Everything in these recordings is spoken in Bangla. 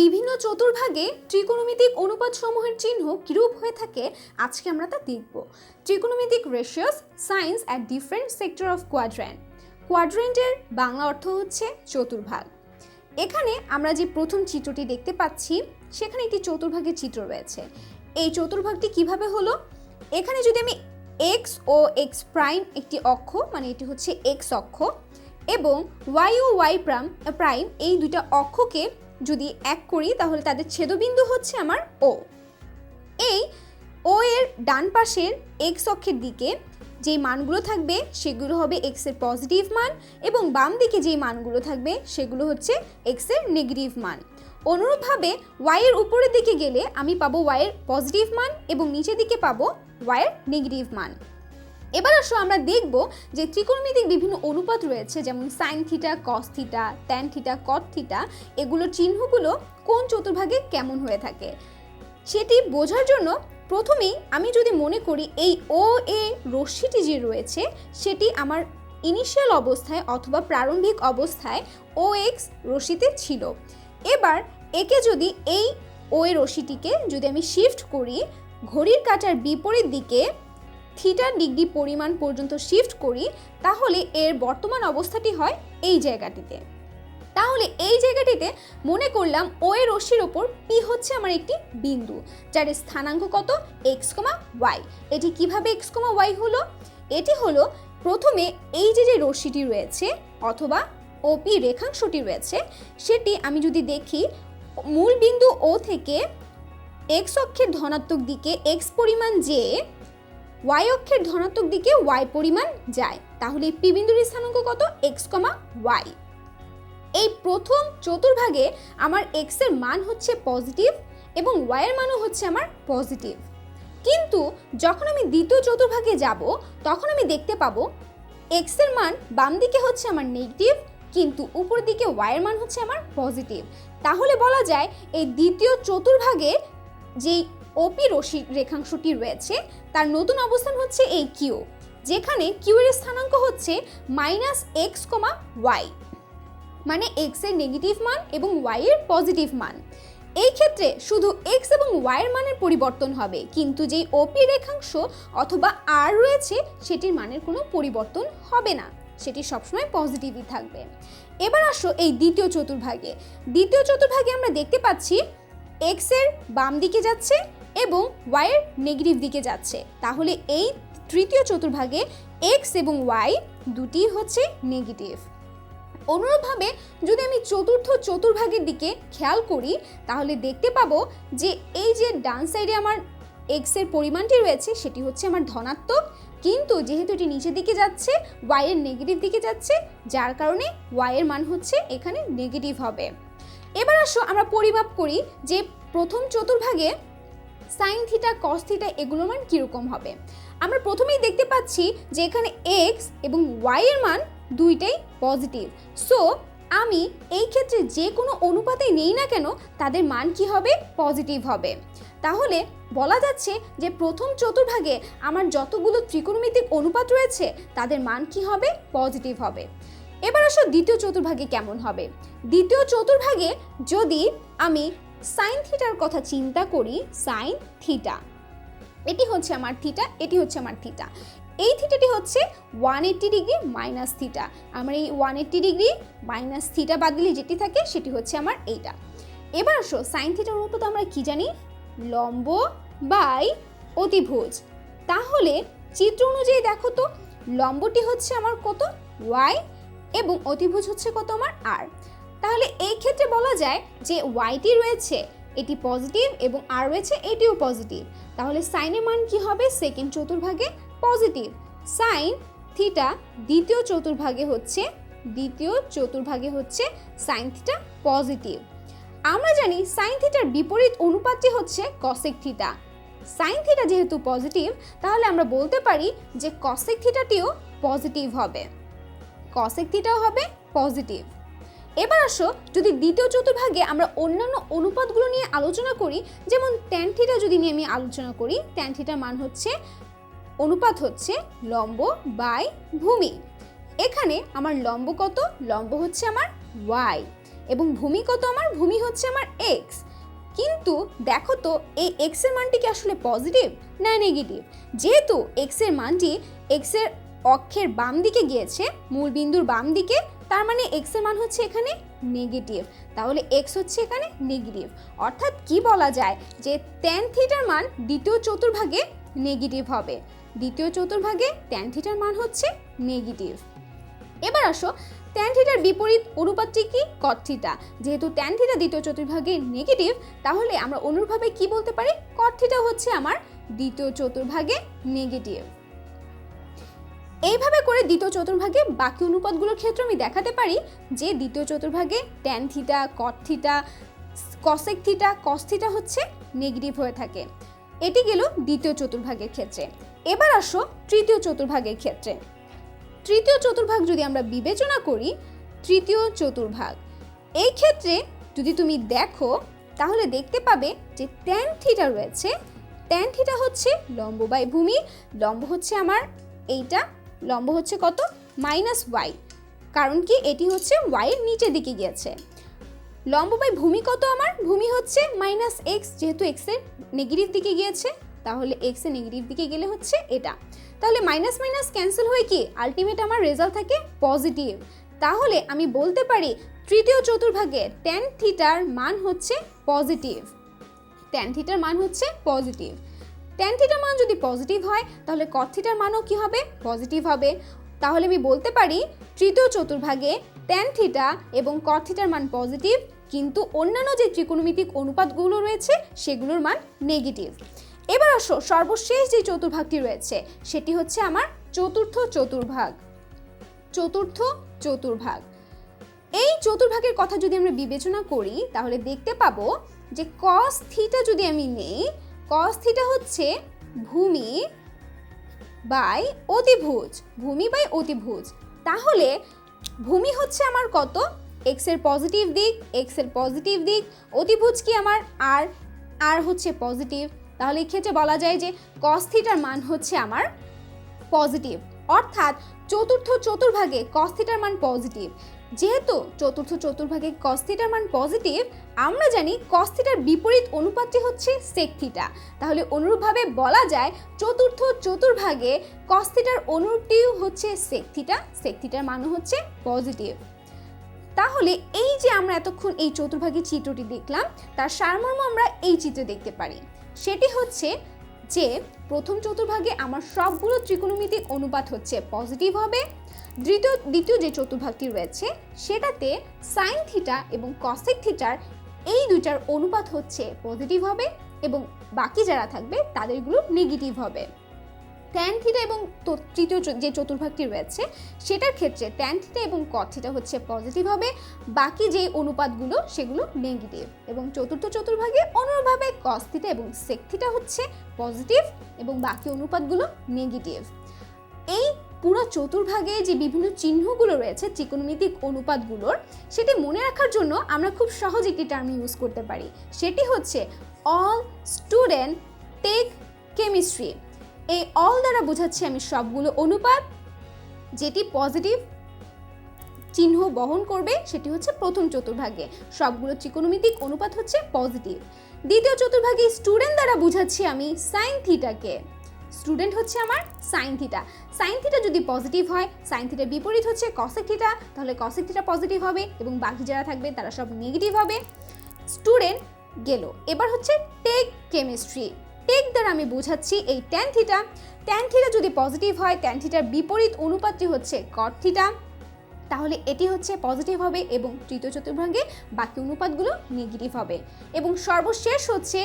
বিভিন্ন চতুর্ভাগে ত্রিকোণমিতিক অনুপাত সমূহের চিহ্ন কিরূপ হয়ে থাকে, আজকে আমরা তা দেখব। ত্রিকোণমিতিক ratios signs at different sector of quadrant কোয়াড্রেন্টের Bangla অর্থ হচ্ছে চতুর্ভাগ। এখানে আমরা যে প্রথম চিত্রটি দেখতে পাচ্ছি, সেখানে একটি চতুর্ভাগের চিত্র রয়েছে। এই চতুর্ভাগটি কীভাবে হলো? এখানে যদি আমি এক্স ও এক্স প্রাইম একটি অক্ষ মানে এটি হচ্ছে এক্স অক্ষ, এবং ওয়াই ও ওয়াই প্রাম প্রাইম এই দুইটা অক্ষকে যদি এক করি, তাহলে তাদের ছেদবিন্দু হচ্ছে আমার ও এই ও এর ডান পাশের এক্স অক্ষের দিকে যেই মানগুলো থাকবে, সেগুলো হবে এক্সের পজিটিভ মান এবং বাম দিকে যেই মানগুলো থাকবে, সেগুলো হচ্ছে এক্সের নেগেটিভ মান। অনুরূপভাবে ওয়াই এর উপরের দিকে গেলে আমি পাবো ওয়াই এর পজিটিভ মান এবং নিচের দিকে পাবো ওয়াই এর নেগেটিভ মান। এবার আসো আমরা দেখব যে ত্রিকোণমিতিক বিভিন্ন অনুপাত রয়েছে, যেমন sine theta cos theta tan theta cot theta এগুলোর চিহ্নগুলো কোন চতুর্ভাগে কেমন হয়ে থাকে? সেটি বোঝার জন্য প্রথমেই আমি যদি মনে করি এই ও এ রশ্মিটি যে রয়েছে, সেটি আমার ইনিশিয়াল অবস্থায় অথবা প্রারম্ভিক অবস্থায় ও এক্স রশ্মিতে ছিল। এবার একে যদি এই ও এ রশ্মিটিকে যদি আমি শিফট করি, ঘড়ির কাঁটার বিপরীত দিকে থিটার ডিগ্রি পরিমাণ পর্যন্ত শিফট করি, তাহলে এর বর্তমান অবস্থাটি হয় এই জায়গাটিতে। তাহলে এই জায়গাটিতে মনে করলাম ও এর রশ্মির ওপর পি হচ্ছে আমার একটি বিন্দু, যার স্থানাঙ্ক কত? এক্স কমা ওয়াই এটি কীভাবে এক্স কমা ওয়াই হলো? এটি হলো প্রথমে এই যে যে রশ্মিটি রয়েছে অথবা ওপি রেখাংশটি রয়েছে, সেটি আমি যদি দেখি, মূল বিন্দু ও থেকে এক্স অক্ষের ধনাত্মক দিকে এক্স পরিমাণ যে ওয়াই অক্ষের ধনাত্মক দিকে ওয়াই পরিমাণ যায়। তাহলে পি বিন্দুর স্থানাঙ্ক কত? এক্স কমা ওয়াই এই প্রথম চতুর্ভাগে আমার এক্সের মান হচ্ছে পজিটিভ এবং ওয়াই এর মানও হচ্ছে আমার পজিটিভ কিন্তু যখন আমি দ্বিতীয় চতুর্ভাগে যাব, তখন আমি দেখতে পাবো এক্সের মান বাম দিকে হচ্ছে আমার নেগেটিভ কিন্তু উপর দিকে ওয়াই এর মান হচ্ছে আমার পজিটিভ তাহলে বলা যায় এই দ্বিতীয় চতুর্ভাগে যেই ওপি রশি রেখাংশটি রয়েছে। তার নতুন অবস্থান হচ্ছে এই কিউ যেখানে কিউ এর স্থানাঙ্ক হচ্ছে মাইনাস এক্স কমা ওয়াই মানে এক্সের নেগেটিভ মান এবং ওয়াই এর পজিটিভ মান। এই ক্ষেত্রে শুধু এক্স এবং ওয়াই এর মানের পরিবর্তন হবে, কিন্তু যেই ওপি রেখাংশ অথবা আর রয়েছে, সেটির মানের কোনো পরিবর্তন হবে না। সেটি সবসময় পজিটিভই থাকবে। এবার আসো এই দ্বিতীয় চতুর্ভাগে। দ্বিতীয় চতুর্ভাগে আমরা দেখতে পাচ্ছি এক্সের বাম দিকে যাচ্ছে এবং ওয়াইয়ের নেগেটিভ দিকে যাচ্ছে। তাহলে এই তৃতীয় চতুর্ভাগে এক্স এবং ওয়াই দুটি হচ্ছে নেগেটিভ অনুরূপভাবে যদি আমি চতুর্থ চতুর্ভাগের দিকে খেয়াল করি, তাহলে দেখতে পাবো যে এই যে ডান সাইডে আমার এক্সের পরিমাণটি রয়েছে, সেটি হচ্ছে আমার ধনাত্মক। কিন্তু যেহেতু এটি নিচের দিকে যাচ্ছে ওয়াইয়ের নেগেটিভ দিকে যাচ্ছে, যার কারণে ওয়াইয়ের মান হচ্ছে এখানে নেগেটিভ হবে। এবার আসো আমরা পরিমাপ করি যে প্রথম চতুর্ভাগে সাইন থিটা কস থিটা এগুলোর মান কীরকম হবে? আমরা প্রথমেই দেখতে পাচ্ছি যে এখানে এক্স এবং ওয়াই এর মান দুইটাই পজিটিভ সো আমি এই ক্ষেত্রে যে কোনো অনুপাতে নেই না কেন, তাদের মান কি হবে? পজিটিভ হবে। তাহলে বলা যাচ্ছে যে প্রথম চতুর্ভাগে আমার যতগুলো ত্রিকোণমিতিক অনুপাত রয়েছে, তাদের মান কি হবে? পজিটিভ হবে। এবার আসো দ্বিতীয় চতুর্ভাগে কেমন হবে? দ্বিতীয় চতুর্ভাগে যদি আমি সাইন থিটার কথা চিন্তা করি, সাইন থিটা। এটি হচ্ছে আমার থিটা, এটি হচ্ছে আমার থিটা। এই থিটাটি হচ্ছে one eighty degree minus theta. আমার এই one eighty degree minus theta বাদ দিলে যেটি থাকে সেটি হচ্ছে আমার এইটা। এবার আসো, সাইন থিটার অনুপাত আমরা কি জানি? লম্ব বাই অতিভুজ। তাহলে চিত্র অনুযায়ী দেখো তো, লম্বটি হচ্ছে আমার কত? ওয়াই এবং অতিভুজ হচ্ছে কত আমার আর। তাহলে এই ক্ষেত্রে বলা যায় যে ওয়াইটি রয়েছে, এটি পজিটিভ এবং আর রয়েছে, এটিও পজিটিভ তাহলে সাইনের মান কি হবে? সেকেন্ড চতুর্ভাগে পজিটিভ সাইন থিটা দ্বিতীয় চতুর্ভাগে হচ্ছে, দ্বিতীয় চতুর্ভাগে হচ্ছে সাইন থিটা পজিটিভ আমরা জানি সাইন থিটার বিপরীত অনুপাতটি হচ্ছে কসেক থিটা সাইন থিটা যেহেতু পজিটিভ তাহলে আমরা বলতে পারি যে কসেক থিটাটিও পজিটিভ হবে। কসেক থিটাও হবে পজিটিভ এবার আসো, যদি দ্বিতীয় চতুর্ভাগে আমরা অন্যান্য অনুপাতগুলো নিয়ে আলোচনা করি, যেমন ট্যান থিটা যদি নিয়ে আমি আলোচনা করি ট্যান থিটার মান হচ্ছে, অনুপাত হচ্ছে লম্ব বাই ভূমি। এখানে আমার লম্ব কত? লম্ব হচ্ছে আমার ওয়াই এবং ভূমি কত আমার? ভূমি হচ্ছে আমার এক্স কিন্তু দেখো তো, এই এক্সের মানটি কি আসলে পজিটিভ না নেগেটিভ যেহেতু এক্সের মানটি এক্সের অক্ষের বাম দিকে গিয়েছে মূল বিন্দুর বাম দিকে তার মানে এক্সের মান হচ্ছে এখানে নেগেটিভ তাহলে এক্স হচ্ছে এখানে নেগেটিভ অর্থাৎ কি বলা যায়? যে ট্যান থিটার মান দ্বিতীয় চতুর্ভাগে নেগেটিভ হবে। দ্বিতীয় চতুর্ভাগে ট্যান থিটার মান হচ্ছে নেগেটিভ এবার আসো ট্যান থিটার বিপরীত অনুপাতটি কি? কট থিটা যেহেতু ট্যান থিটা দ্বিতীয় চতুর্ভাগে নেগেটিভ তাহলে আমরা অনুরূপভাবে কি বলতে পারি? কট থিটা হচ্ছে আমার দ্বিতীয় চতুর্ভাগে নেগেটিভ এইভাবে করে দ্বিতীয় চতুর্ভাগে বাকি অনুপাতগুলোর ক্ষেত্রে আমি দেখাতে পারি যে দ্বিতীয় চতুর্ভাগে tan theta cot theta cosec theta cos theta হচ্ছে নেগেটিভ হয়ে থাকে। এটি গেল দ্বিতীয় চতুর্ভাগের ক্ষেত্রে। এবার আসো তৃতীয় চতুর্ভাগের ক্ষেত্রে। তৃতীয় চতুর্ভাগ যদি আমরা বিবেচনা করি, তৃতীয় চতুর্ভাগ, এই ক্ষেত্রে যদি তুমি দেখো, তাহলে দেখতে পাবে যে ট্যান থিটা রয়েছে। ট্যান থিটা হচ্ছে লম্ব বাই ভূমি, লম্ব হচ্ছে আমার এইটা লম্ব হচ্ছে কত? Minus y. কারণ কি? এটি হচ্ছে ওয়াইয়ের নিচের দিকে গিয়েছে। লম্ব বাই ভূমি কত আমার? ভূমি হচ্ছে মাইনাস এক্স যেহেতু এক্সের নেগেটিভ দিকে গিয়েছে, তাহলে এক্সের নেগেটিভ দিকে গেলে হচ্ছে এটা। তাহলে মাইনাস মাইনাস ক্যান্সেল হয়ে কি? আলটিমেট আমার রেজাল্ট থাকে পজিটিভ তাহলে আমি বলতে পারি তৃতীয় চতুর্ভাগে টেন থিটার মান হচ্ছে পজিটিভ টেন থিটার মান হচ্ছে পজিটিভ টেন থিটার মান যদি পজিটিভ হয়, তাহলে কট থিটার মানও কি হবে? পজিটিভ হবে। তাহলে আমি বলতে পারি, তৃতীয় চতুর্ভাগে টেন থিটা এবং কট থিটার মান পজিটিভ কিন্তু অন্যান্য যে ত্রিকোণমিতিক অনুপাতগুলো রয়েছে, সেগুলোর মান নেগেটিভ এবার আসো, সর্বশেষ যে চতুর্ভাগটি রয়েছে, সেটি হচ্ছে আমার চতুর্থ চতুর্ভাগ। চতুর্থ চতুর্ভাগ। এই চতুর্ভাগের কথা যদি আমরা বিবেচনা করি, তাহলে দেখতে পাবো যে কস থিটা যদি আমি নেই কস থিটা হচ্ছে ভূমি বাই অতিভুজ, ভূমি বাই অতিভুজ। তাহলে ভূমি হচ্ছে আমার কত? এক্সের পজিটিভ দিক এক্সের পজিটিভ দিক, অতিভুজ কি আমার? আর আর হচ্ছে পজিটিভ তাহলে এই ক্ষেত্রে বলা যায় যে কস থিটার মান হচ্ছে আমার পজিটিভ অর্থাৎ চতুর্থ চতুর্ভাগে কস থিটার মান পজিটিভ যেহেতু চতুর্থ চতুর্ভাগে কস থিটার মান পজিটিভ আমরা জানি কস থিটার বিপরীত অনুপাতটি হচ্ছে সেক থিটা তাহলে অনুরূপভাবে বলা যায় চতুর্থ চতুর্ভাগে কস থিটার অনুরূপটিও হচ্ছে সেক থিটা সেক থিটার মানও হচ্ছে পজিটিভ তাহলে এই যে আমরা এতক্ষণ এই চতুর্ভাগী চিত্রটি দেখলাম, তার সারমর্ম আমরা এই চিত্রে দেখতে পারি। সেটি হচ্ছে যে প্রথম চতুর্ভাগে আমার সবগুলো ত্রিকোণমিতিক অনুপাত হচ্ছে পজিটিভ হবে দ্বিতীয় দ্বিতীয় যে চতুর্ভাগটি রয়েছে, সেটাতে সাইন থিটা এবং কসেক থিটার এই দুইটার অনুপাত হচ্ছে পজিটিভ হবে এবং বাকি যারা থাকবে তাদেরগুলো নেগেটিভ হবে। ট্যান থিটা এবং তৃতীয় যে চতুর্ভাগটি রয়েছে, সেটার ক্ষেত্রে ট্যান থিটা এবং কট থিটা হচ্ছে পজিটিভ হবে, বাকি যে অনুপাতগুলো সেগুলো নেগেটিভ এবং চতুর্থ চতুর্ভাগে অনুরূপভাবে কস থিটা এবং সেক থিটা হচ্ছে পজিটিভ এবং বাকি অনুপাতগুলো নেগেটিভ পুরো চতুর্ভাগে যে বিভিন্ন চিহ্নগুলো রয়েছে, ত্রিকোণমিতিক অনুপাতগুলোর, সেটি মনে রাখার জন্য আমরা খুব সহজ একটি টার্ম ইউজ করতে পারি। সেটি হচ্ছে অল স্টুডেন্ট টেক কেমিস্ট্রি এই অল দ্বারা বোঝাচ্ছি আমি সবগুলো অনুপাত, যেটি পজিটিভ চিহ্ন বহন করবে, সেটি হচ্ছে প্রথম চতুর্ভাগে। সবগুলো ত্রিকোণমিতিক অনুপাত হচ্ছে পজিটিভ দ্বিতীয় চতুর্ভাগে স্টুডেন্ট দ্বারা বুঝাচ্ছি আমি সাইন থিটাকে স্টুডেন্ট হচ্ছে আমার সাইন থিটা সাইন থিটা যদি পজিটিভ হয় সাইন থিটার বিপরীত হচ্ছে কসেক থিটা তাহলে কসেক থিটা পজিটিভ হবে এবং বাকি যারা থাকবে তারা সব নেগেটিভ হবে। স্টুডেন্ট গেল। এবার হচ্ছে টেক কেমিস্ট্রি টেক দ্বারা আমি বোঝাচ্ছি এই ট্যান থিটা ট্যান থিটা যদি পজিটিভ হয় ট্যান থিটার বিপরীত অনুপাতটি হচ্ছে কট থিটা তাহলে এটি হচ্ছে পজিটিভ হবে এবং তৃতীয় চতুর্ভাগে বাকি অনুপাতগুলো নেগেটিভ হবে। এবং সর্বশেষ হচ্ছে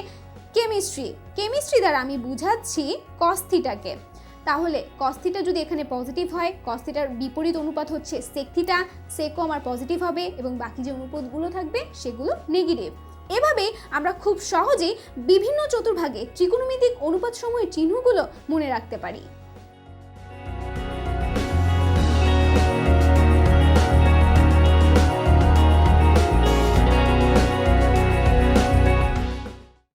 কেমিস্ট্রি। কেমিস্ট্রি দ্বারা আমি বুঝাচ্ছি কস্থিটাকে। তাহলে কস্থিটা যদি এখানে পজিটিভ হয়, কস্থিটার বিপরীত অনুপাত হচ্ছে সেকথিটা সেকো আমার পজিটিভ হবে এবং বাকি যে অনুপাতগুলো থাকবে সেগুলো নেগেটিভ এভাবে আমরা খুব সহজেই বিভিন্ন চতুর্ভাগে ত্রিকোণমিতিক অনুপাত সময়ের চিহ্নগুলো মনে রাখতে পারি।